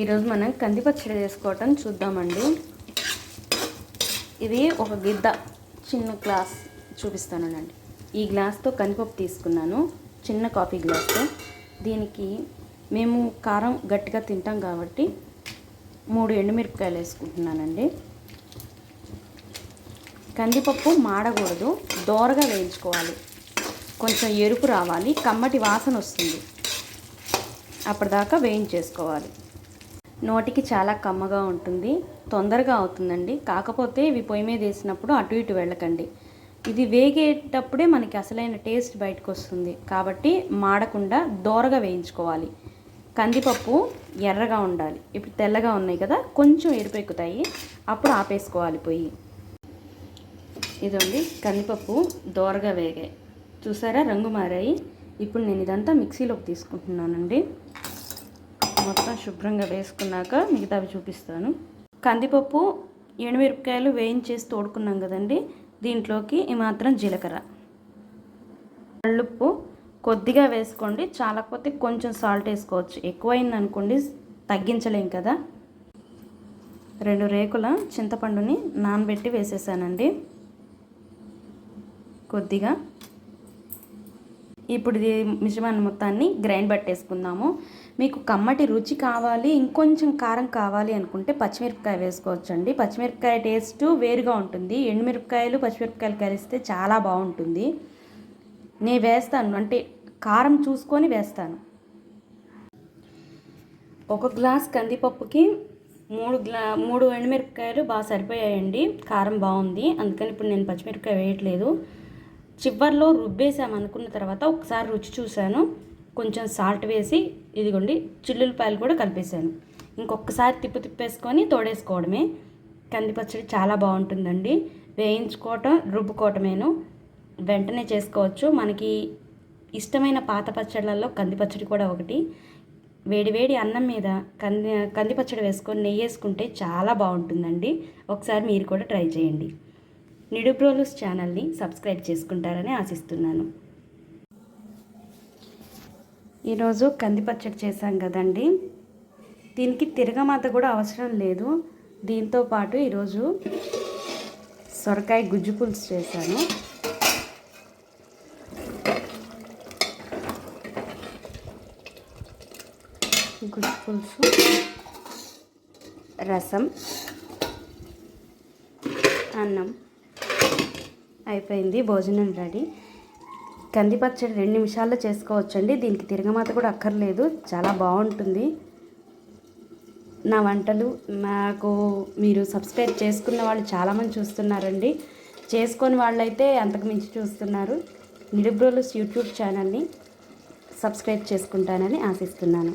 ఈరోజు మనం కంది పచ్చడి చేసుకోవటం చూద్దామండి. ఇది ఒక గిద్ద చిన్న గ్లాస్ చూపిస్తానండి ఈ గ్లాస్తో కందిపప్పు తీసుకున్నాను చిన్న కాఫీ గ్లాస్తో. దీనికి మేము కారం గట్టిగా తింటాం కాబట్టి మూడు ఎండుమిరపకాయలు వేసుకుంటున్నానండి. కందిపప్పు మాడకూడదు దోరగా వేయించుకోవాలి. కొంచెం ఎరుపు రావాలి కమ్మటి వాసన వస్తుంది. అప్పటిదాకా వేయించేసుకోవాలి. నోటికి చాలా కమ్మగా ఉంటుంది. తొందరగా అవుతుందండి. కాకపోతే ఇవి పొయ్యి మీద వేసినప్పుడు అటు ఇటు వెళ్ళకండి. ఇది వేగేటప్పుడే మనకి అసలైన టేస్ట్ బయటకు వస్తుంది. కాబట్టి మాడకుండా దోరగా వేయించుకోవాలి. కందిపప్పు ఎర్రగా ఉండాలి. ఇప్పుడు తెల్లగా ఉన్నాయి కదా కొంచెం ఎరుపెక్కుతాయి అప్పుడు ఆపేసుకోవాలి పొయ్యి. ఇదండి కందిపప్పు దోరగా వేగాయి. చూసారా? రంగు మారాయి. ఇప్పుడు నేను ఇదంతా మిక్సీలోకి తీసుకుంటున్నానండి. మొత్తం శుభ్రంగా వేసుకున్నాక మిగతావి చూపిస్తాను. కందిపప్పు ఎండుమిరపకాయలు వేయించేసి తోడుకున్నాం కదండి. దీంట్లోకి ఈ మాత్రం జీలకర్ర. కళ్ళుప్పు కొద్దిగా వేసుకోండి. చాలకపోతే కొంచెం సాల్ట్ వేసుకోవచ్చు. ఎక్కువైంది అనుకోండి తగ్గించలేం కదా. రెండు రేకుల చింతపండుని నానబెట్టి వేసేసానండి. కొద్దిగా ఇప్పుడు ఇది మిశ్రమాన్ని మొత్తాన్ని గ్రైండ్ పట్టేసుకుందాము. మీకు కమ్మటి రుచి కావాలి ఇంకొంచెం కారం కావాలి అనుకుంటే పచ్చిమిరపకాయ వేసుకోవచ్చండి. పచ్చిమిరపకాయ టేస్ట్ వేరుగా ఉంటుంది. ఎండుమిరపకాయలు పచ్చిమిరపకాయలు కలిస్తే చాలా బాగుంటుంది. నేను వేస్తాను అంటే కారం చూసుకొని వేస్తాను. ఒక గ్లాస్ కందిపప్పుకి మూడు గ్లా మూడు ఎండుమిరపకాయలు బాగా సరిపోయాయండి. కారం బాగుంది. అందుకని ఇప్పుడు నేను పచ్చిమిరపకాయ వేయట్లేదు. చివర్లో రుబ్బేసాం అనుకున్న తర్వాత ఒకసారి రుచి చూశాను. కొంచెం సాల్ట్ వేసి ఇదిగోండి చిల్లులపాయలు కూడా కలిపేశాను. ఇంకొకసారి తిప్పు తిప్పేసుకొని తోడేసుకోవడమే. కంది పచ్చడి చాలా బాగుంటుందండి. వేయించుకోవటం రుబ్బుకోవటమేను. వెంటనే చేసుకోవచ్చు. మనకి ఇష్టమైన పాత పచ్చళ్ళల్లో కంది పచ్చడి కూడా ఒకటి. వేడి వేడి అన్నం మీద కంది కంది పచ్చడి వేసుకొని నెయ్యి వేసుకుంటే చాలా బాగుంటుందండి. ఒకసారి మీరు కూడా ట్రై చేయండి. నిడుబ్రోలుస్ ఛానల్ని సబ్స్క్రైబ్ చేసుకుంటారని ఆశిస్తున్నాను. ఈరోజు కంది పచ్చడి చేశాం కదండి. దీనికి తిరగమాత కూడా అవసరం లేదు. దీంతో పాటు ఈరోజు సొరకాయ గుజ్జు పులుసు చేశాను. గుజ్జు పులుసు రసం అన్నం. అయిపోయింది భోజనం రెడీ. కంది పచ్చడి రెండు నిమిషాల్లో చేసుకోవచ్చండి. దీనికి తిరగమాత కూడా అక్కర్లేదు. చాలా బాగుంటుంది. నా వంటలు నాకు మీరు సబ్స్క్రైబ్ చేసుకున్న వాళ్ళు చాలామంది చూస్తున్నారండి. చేసుకొని వాళ్ళైతే అంతకు మించి చూస్తున్నారు. నిడుబ్రోలు యూట్యూబ్ ఛానల్ని సబ్స్క్రైబ్ చేసుకుంటానని ఆశిస్తున్నాను.